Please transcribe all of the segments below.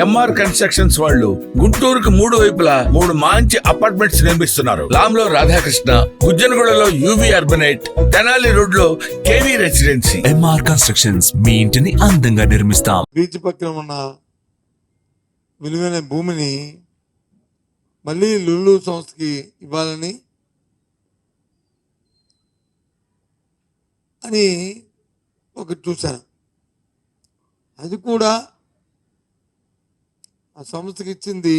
MR constructions వాళ్ళు గుంటూరుకు మూడు వైపులా మూడు మంచి అపార్ట్మెంట్స్ నిర్మిస్తున్నారు. లాంలో రాధాకృష్ణ గుజ్జనగూడలో యూవి అర్బనైట్ తెనాలి రోడ్లో కేవీ రెసిడెన్సీ ఎంఆర్ కన్స్ట్రక్షన్స్ మీ ఇంటిని అందంగా నిర్మిస్తాం. బీచ్ పక్కన ఉన్న విలువైన భూమిని మళ్ళీ లుల్లు సంస్థకి ఇవ్వాలని అని ఒకటి చూశాను. అది కూడా ఆ సంస్థకి ఇచ్చింది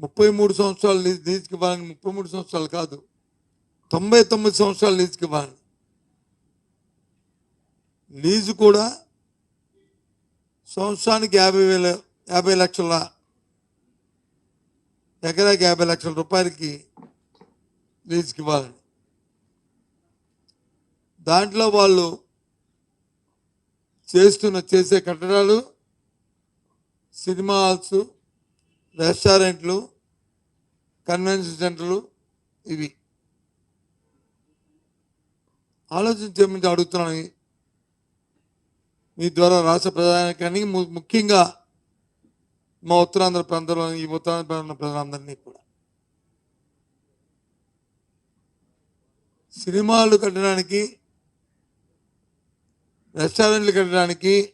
ముప్పై మూడు సంవత్సరాలు లీజ్ లీజుకి ఇవ్వాలని ముప్పై మూడు సంవత్సరాలు కాదు. తొంభై తొమ్మిది సంవత్సరాలు లీజుకి ఇవ్వాలని లీజు కూడా సంవత్సరానికి యాభై వేల యాభై లక్షల ఎకరాకి యాభై లక్షల రూపాయలకి లీజుకి ఇవ్వాలని దాంట్లో వాళ్ళు చేస్తున్న చేసే కట్టడాలు సినిమా హాల్స్ రెస్టారెంట్లు కన్వెన్షన్ సెంటర్లు ఇవి. ఆలోచించేమని అడుగుతున్నాను. మీ ద్వారా రాష్ట్ర ప్రధానికానికి ము- ముఖ్యంగా మా ఉత్తరాంధ్ర ప్రాంతంలో ఈ ఉత్తరాంధ్ర ప్రాంతంలో ప్రజలందరినీ కూడా. సినిమాలు కట్టడానికి రెస్టారెంట్లు కట్టడానికి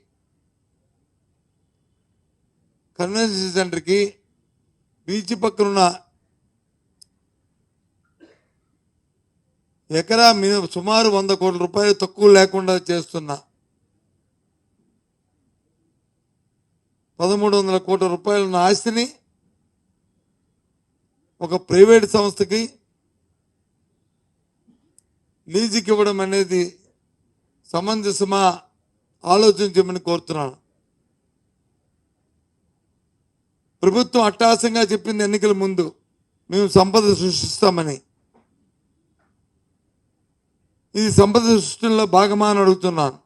కన్వెన్షన్ సెంటర్కి బీచ్ పక్కనున్న ఎకరా మినిమం సుమారు వంద కోట్ల రూపాయలు తక్కువ లేకుండా చేస్తున్నా పదమూడు వందల కోట్ల రూపాయల ఉన్న ఆస్తిని ఒక ప్రైవేట్ సంస్థకి లీజుకి ఇవ్వడం అనేది సమంజసమా ఆలోచించమని కోరుతున్నాను. ప్రభుత్వం అట్టాసంగా చెప్పింది ఎన్నికల ముందు. మేము సంపద సృష్టిస్తామని. ఇది సంపద సృష్టిలో భాగమా అని అడుగుతున్నాను.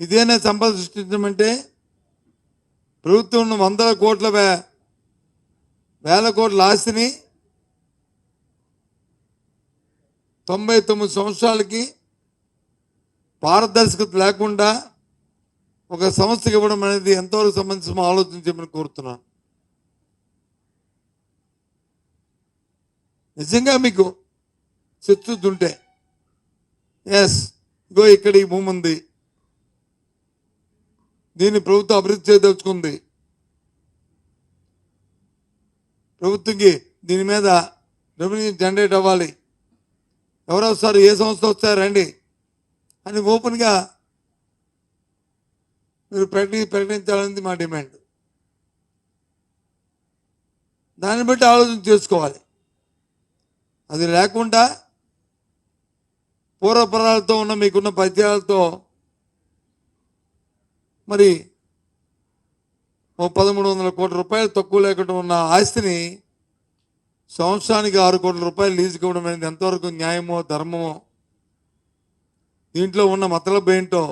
ఇదేనా సంపద సృష్టించమంటే ప్రభుత్వం వందల కోట్ల వే వేల కోట్ల ఆస్తిని తొంభై తొమ్మిది సంవత్సరాలకి పారదర్శకత లేకుండా ఒక సంస్థకి ఇవ్వడం అనేది ఎంతవరకు సంబంధించిన ఆలోచించమని కోరుతున్నాను. నిజంగా మీకు చిత్తశుద్ధి ఎస్ ఇగో ఇక్కడ ఈ భూమి ఉంది. దీన్ని ప్రభుత్వం అభివృద్ధి చేయదలుచుకుంది. ప్రభుత్వంకి దీని మీద రెవెన్యూ జనరేట్ అవ్వాలి. ఎవరో వస్తారు ఏ సంస్థ వస్తారు రండి అని ఓపెన్గా మీరు ప్రకటి ప్రకటించాలనేది మా డిమాండ్. దాన్ని బట్టి ఆలోచన చేసుకోవాలి. అది లేకుండా పూర్వపరాలతో ఉన్న మీకున్న పద్యాలతో మరి ఓ పదమూడు వందల కోట్ల రూపాయలు తక్కువ లేకుండా ఉన్న ఆస్తిని సంవత్సరానికి ఆరు కోట్ల రూపాయలు లీజుకి ఇవ్వడం అనేది ఎంతవరకు న్యాయమో ధర్మమో దీంట్లో ఉన్న మతలబ్ ఏంటో